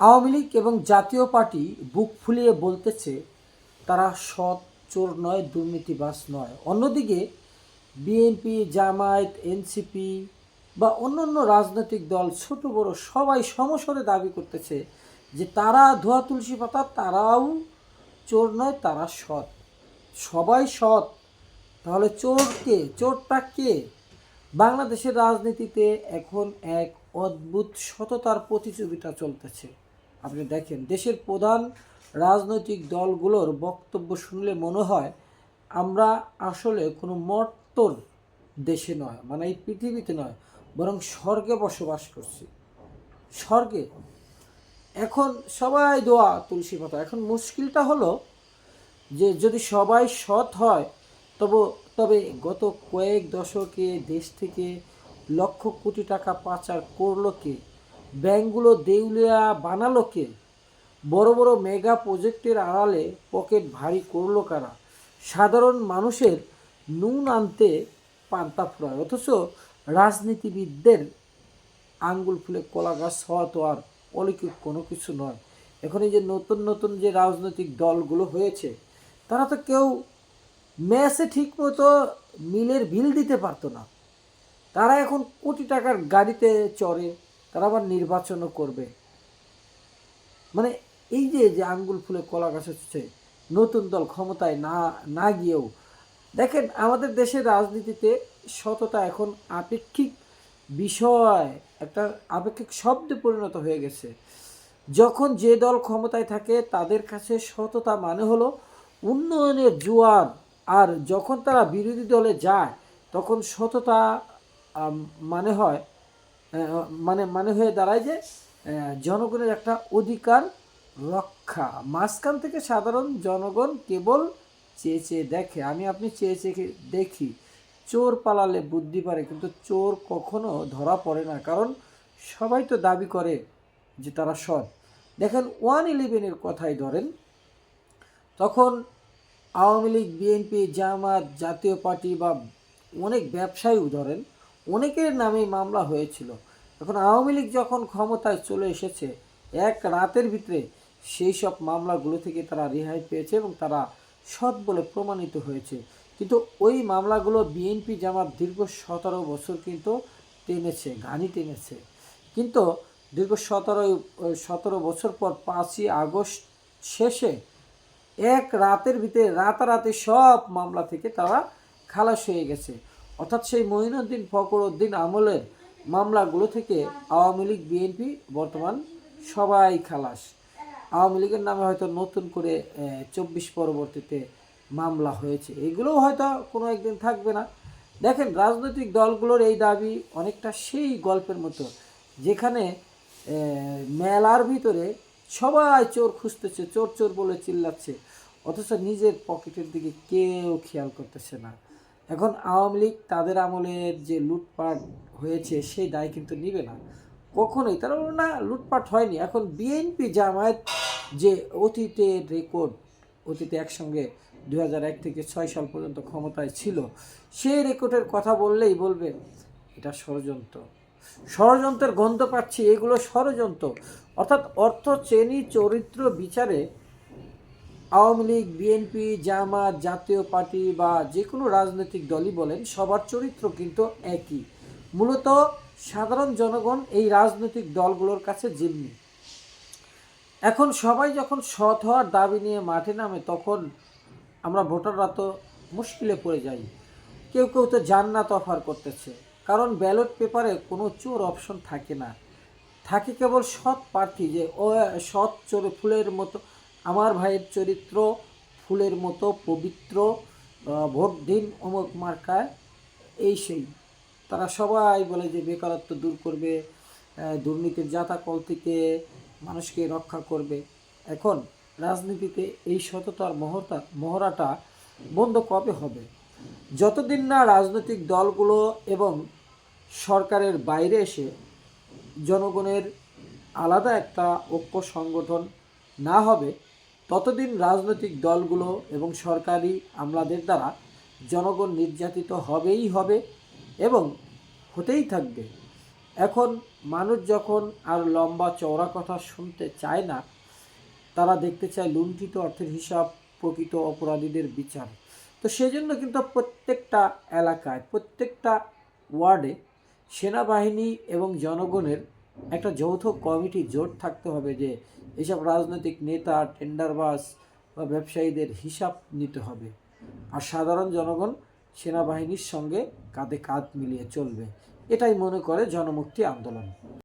আওয়ামী লীগ এবং জাতীয় পার্টি বুক ফুলিয়ে বলতেছে, তারা সৎ, চোর নয় দুর্নীতিবাস নয়। অন্যদিকে, বিএনপি, জামায়াত, এনসিপি বা অন্যান্য রাজনৈতিক দল, ছোট, বড় সবাই সমস্বরে দাবি করতেছে যে তারা ধোয়া তুলসী পাতা, তারাও চোর নয়, তারা সৎ। সবাই সৎ। তাহলে চোর কে? চোরটা কে? বাংলাদেশের রাজনীতিতে এখন এক অদ্ভুত সততার প্রতিযোগিতা চলতেছে। আপনি দেখেন, দেশের প্রধান রাজনৈতিক দলগুলোর বক্তব্য শুনলে মনে হয় আমরা আসলে কোনো মর্তর দেশে নয় মানে এই পৃথিবীতে নয়, বরং স্বর্গে বসবাস করছি। স্বর্গে। এখন সবাই দোয়া, তুলসী পাতা। এখন মুশকিলটা হলো যে যদি সবাই সৎ হয়, তবে তবে গত কয়েক দশকে দেশ থেকে লক্ষ কোটি টাকা পাচার করল কে? ব্যাংকগুলো দেউলিয়া বানালো কে? বড় বড় মেগা প্রজেক্টের আড়ালে পকেট ভারী করল কারা? সাধারণ মানুষের নুন আনতে পান্তা ফুরায়, অথচ রাজনীতিবিদদের আঙ্গুল ফুলে কলা গাছ হওয়া তো আর অলৌকিক কোনো কিছু নয়। এখন এই যে নতুন নতুন যে রাজনৈতিক দলগুলো হয়েছে, তারা তো কেউ ম্যাচে ঠিক মতো মিলের বিল দিতে পারতো না। তারা এখন কোটি টাকার গাড়িতে চড়ে তারা আবার নির্বাচনও করবে। মানে এই যে যে আঙ্গুল ফুলে কলা গাছ হচ্ছে, নতুন দল ক্ষমতায় না না গিয়েও, দেখেন আমাদের দেশের রাজনীতিতে সততা এখন আপেক্ষিক বিষয়, একটা আপেক্ষিক শব্দে পরিণত হয়ে গেছে। যখন যে দল ক্ষমতায় থাকে, তাদের কাছে সততা মানে হলো উন্নয়নের জোয়ার, আর যখন তারা বিরোধী দলে যায়, তখন সততা মানে হয় মানে মানে হয়ে দাঁড়ায় যে জনগণের একটা অধিকার রক্ষা। মাঝখান থেকে সাধারণ জনগণ কেবল চেয়ে চেয়ে দেখে। আমি আপনি চেয়ে চেয়ে দেখি। চোর পালালে বুদ্ধি পারে, কিন্তু চোর কখনো ধরা পড়ে না। কারণ সবাই তো দাবি করে যে তারা সৎ। দেখেন, ওয়ান ইলেভেনের কথাই ধরেন, তখন আওয়ামী লীগ, বিএনপি, জামাত, জাতীয় পার্টি বা অনেক ব্যবসায়ী ধরেন, অনেকের নামে মামলা হয়েছিল। এখন আওয়ামী লীগ যখন ক্ষমতায় চলে এসেছে, এক রাতের ভিতরে সেই সব মামলাগুলো থেকে তারা রেহাই পেয়েছে এবং তারা সৎ বলে প্রমাণিত হয়েছে। কিন্তু ওই মামলাগুলো বিএনপি জামাত দীর্ঘ সতেরো বছর কিন্তু টেনেছে, ঘানি টেনেছে। কিন্তু দীর্ঘ সতেরো সতেরো বছর পর পাঁচই আগস্ট শেষে এক রাতের ভিতরে রাতারাতি সব মামলা থেকে তারা খালাস হয়ে গেছে। অর্থাৎ সেই মঈনুদ্দিন ফখরুদ্দিন আমলের মামলাগুলো থেকে আওয়ামী লীগ, বিএনপি, বর্তমান সবাই খালাস। আওয়ামী লীগের নামে হয়তো নতুন করে চব্বিশ পরবর্তীতে মামলা হয়েছে। এগুলোও হয়তো কোনো একদিন থাকবে না। দেখেন, রাজনৈতিক দলগুলোর এই দাবি অনেকটা সেই গল্পের মতো, যেখানে মেলার ভিতরে সবাই চোর খুঁজতেছে, চোর চোর বলে চিল্লাচ্ছে। অথচ নিজের পকেটের দিকে কেউ খেয়াল করতেছে না। এখন আওয়ামী লীগ তাদের আমলের যে লুটপাট হয়েছে সেই দায় কিন্তু নিবে না। কখনোই তারা বলবে, না লুটপাট হয়নি। এখন বিএনপি জামায়াত যে অতীতের রেকর্ড অতীতে একসঙ্গে দু এক থেকে ছয় সাল পর্যন্ত ক্ষমতায় ছিল সেই রেকর্ডের কথা বললেই বলবে এটা ষড়যন্ত্র। ষড়যন্ত্রের গন্ধ পাচ্ছি এগুলো ষড়যন্ত্র। অর্থাৎ অর্থ শ্রেণি চরিত্র বিচারে আওয়ামী লীগ, বিএনপি, জামাত, জাতীয় পার্টি বা যে কোনো রাজনৈতিক দলই বলেন, সবার চরিত্র কিন্তু একই। মূলত সাধারণ জনগণ এই রাজনৈতিক দলগুলোর কাছে জিম্মি। এখন সবাই যখন সৎ হওয়ার দাবি নিয়ে মাঠে নামে, তখন আমরা ভোটাররা তো মুশকিলে পড়ে যাই। কেউ কেউ তো জান্নাত অফার করতেছে। কারণ ব্যালট পেপারে কোনো চোর অপশন থাকে না। থাকে কেবল সৎ প্রার্থী যে, ও সৎ চোর ফুলের মতো আমার ভাইয়ের চরিত্র ফুলের মতো পবিত্র ভোট দিন অমুক মার্কায় এই সেই। তারা সবাই বলে যে বেকারত্ব দূর করবে দুর্নীতির জাতাকল থেকে মানুষকে রক্ষা করবে। এখন রাজনীতিতে এই সততার মহতা, মহড়াটা বন্ধ কবে হবে? যতদিন না রাজনৈতিক দলগুলো এবং সরকারের বাইরে এসে জনগণের আলাদা একটা ঐক্য সংগঠন না হবে ততদিন রাজনৈতিক দলগুলো এবং সরকারি আমলাদের দ্বারা জনগণ নির্যাতিত হবেই হবে এবং হতেই থাকবে। এখন মানুষ যখন আর লম্বা চওড়া কথা শুনতে চায় না, তারা দেখতে চায় লুণ্ঠিত অর্থের হিসাব, প্রকৃত অপরাধীদের বিচার। তো সেই জন্য কিন্তু প্রত্যেকটা এলাকায়, প্রত্যেকটা ওয়ার্ডে সেনাবাহিনী এবং জনগণের একটা যৌথ কমিটি জোট থাকতে হবে যে এসব রাজনৈতিক নেতা, টেন্ডারবাস বা ব্যবসায়ীদের হিসাব নিতে হবে। আর সাধারণ জনগণ সেনাবাহিনীর সঙ্গে কাঁধে কাঁধ মিলিয়ে চলবে। এটাই মনে করে জনমুক্তি আন্দোলন।